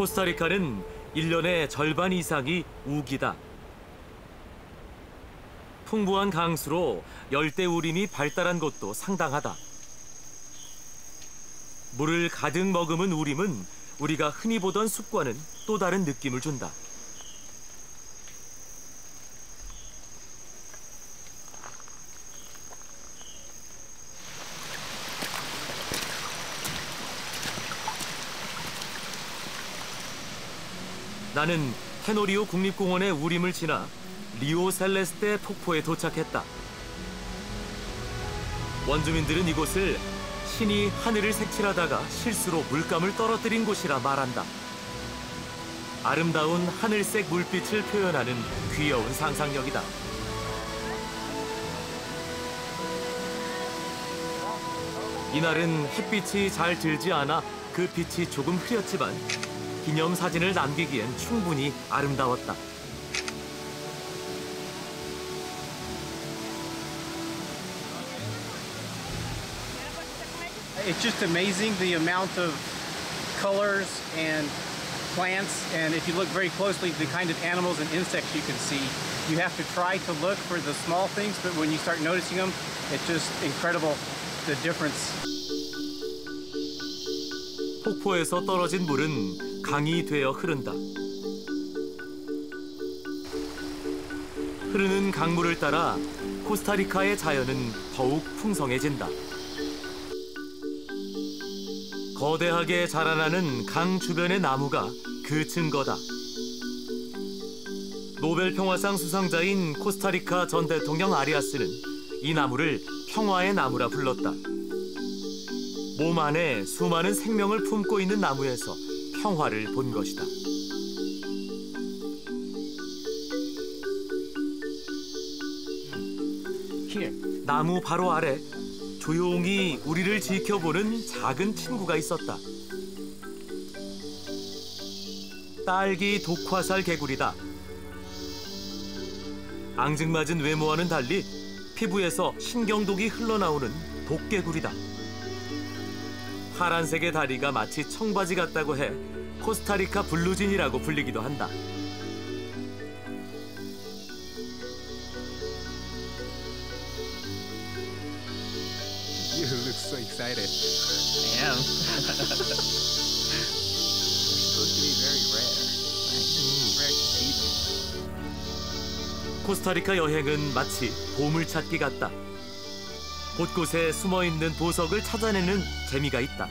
코스타리카는 일년의 절반 이상이 우기다. 풍부한 강수로 열대 우림이 발달한 곳도 상당하다. 물을 가득 머금은 우림은 우리가 흔히 보던 숲과는 또 다른 느낌을 준다. 나는 테노리오 국립공원의 우림을 지나 리오 셀레스테 폭포에 도착했다. 원주민들은 이곳을 신이 하늘을 색칠하다가 실수로 물감을 떨어뜨린 곳이라 말한다. 아름다운 하늘색 물빛을 표현하는 귀여운 상상력이다. 이날은 햇빛이 잘 들지 않아 그 빛이 조금 흐렸지만 기념 사진을 남기기엔 충분히 아름다웠다. It's just amazing the amount of colors and plants, and if you look very closely, the kind of animals and insects you can see. You have to try to look for the small things, but when you start noticing them, it's just incredible the difference. 폭포에서 떨어진 물은 강이 되어 흐른다. 흐르는 강물을 따라 코스타리카의 자연은 더욱 풍성해진다. 거대하게 자라나는 강 주변의 나무가 그 증거다. 노벨 평화상 수상자인 코스타리카 전 대통령 아리아스는 이 나무를 평화의 나무라 불렀다. 몸 안에 수많은 생명을 품고 있는 나무에서 평화를 본 것이다. 나무 바로 아래 조용히 우리를 지켜보는 작은 친구가 있었다. 딸기 독화살 개구리다. 앙증맞은 외모와는 달리 피부에서 신경독이 흘러나오는 독개구리다. 파란색의 다리가 마치 청바지 같다고 해 코스타리카 블루진이라고 불리기도 한다. You look so excited. I am. They're supposed to be very rare. Like, it's rare to see them. 코스타리카 여행은 마치 보물 찾기 같다. 곳곳에 숨어 있는 보석을 찾아내는 재미가 있다.